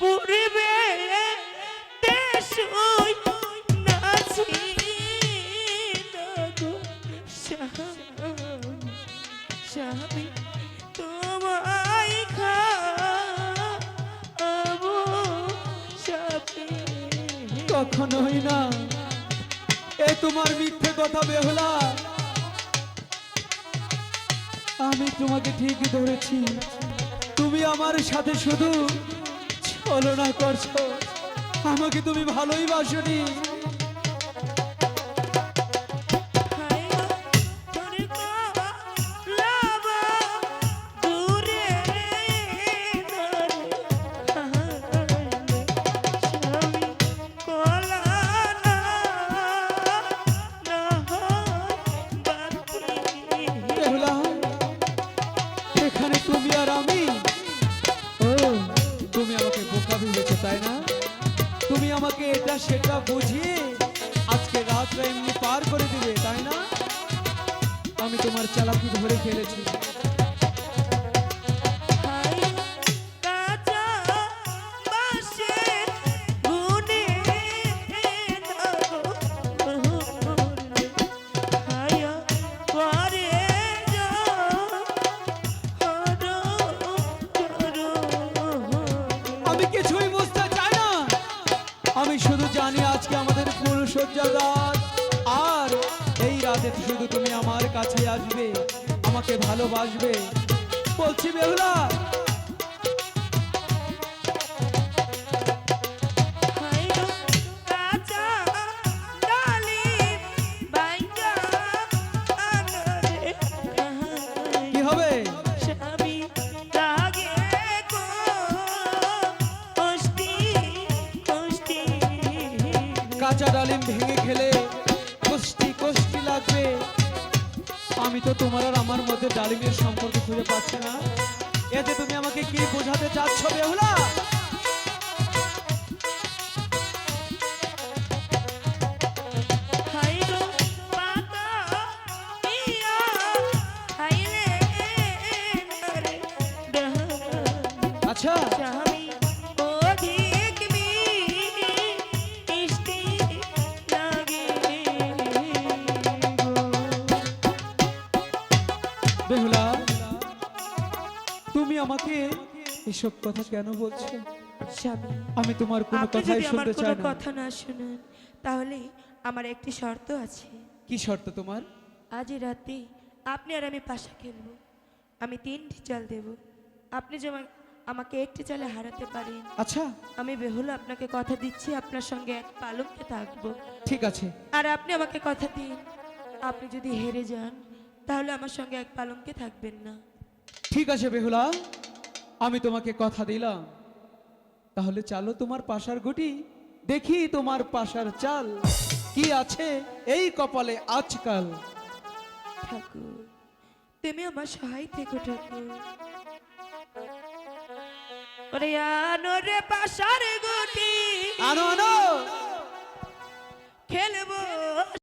পূর্বে দেশুই নাচি গো স্বামী তোমায় খাব স্বামী। কখনোই না। এ তোমার মিথ্যে কথা, বেহুলা। আমি তোমাকে ঠিকই ধরেছি। তুমি আমার সাথে শুধু ছলনা করছ? আমাকে তুমি ভালোই বাসনি। তাই না? তুমি আমাকে এটা সেটা বুঝিয়ে আজকে রাতটা এমনি পার করে দিবে, তাই না? আমি তোমার চালাকি ধরে ফেলেছি। জানি আজকে আমাদের ফুলসজ্জার রাত। আর এই রাতে শুধু তুমি আমার কাছে আসবে আমাকে ভালোবাসবে। বলছি বেহুলা কি হবে? কাঁচা ডালিম ভেঙে খেলে কষ্টি কষ্টি লাগবে আমি তো তোমার আর আমার মধ্যে ডালিমের সম্পর্ক খুঁজে পাচ্ছি না এতে তুমি আমাকে কি বোঝাতে চাচ্ছ বেহুলা ইয়া আচ্ছা বেহুলা তুমি আমাকে এসব কথা কেন বলছো? স্বামী আমি তোমার কোনো আপনি কথাই যদি আমার শুনতে কোনো চাই না। কথা না শুনেন তাহলে আমার একটি শর্ত আছে। কি শর্ত তোমার? আজ রাতে আপনি আর আমি পাশা খেলব। আমি তিনটি চাল দেব। আপনি যেমন আমাকে একটি চালে হারাতে পারেন। আচ্ছা। আমি বেহুল আপনাকে কথা দিচ্ছি আপনার সঙ্গে এক পালককে থাকব। ঠিক আছে। আর আপনি আমাকে কথা দিন। আপনি যদি হেরে যান তাহলে আমার সঙ্গে এক পালঙ্কে থাকবেন না। ঠিক আছে বেহুলা আমি তোমাকে কথা দিলাম। তাহলে চালো তোমার পাশার গুটি দেখি তোমার পাশার চাল কি আছে এই কপালে আজকাল। ঠাকুর তুমি আমার সহায় থেকো ঠাকুর। ওরে আনো রে পাশার গুটি। আনো আনো। খেলব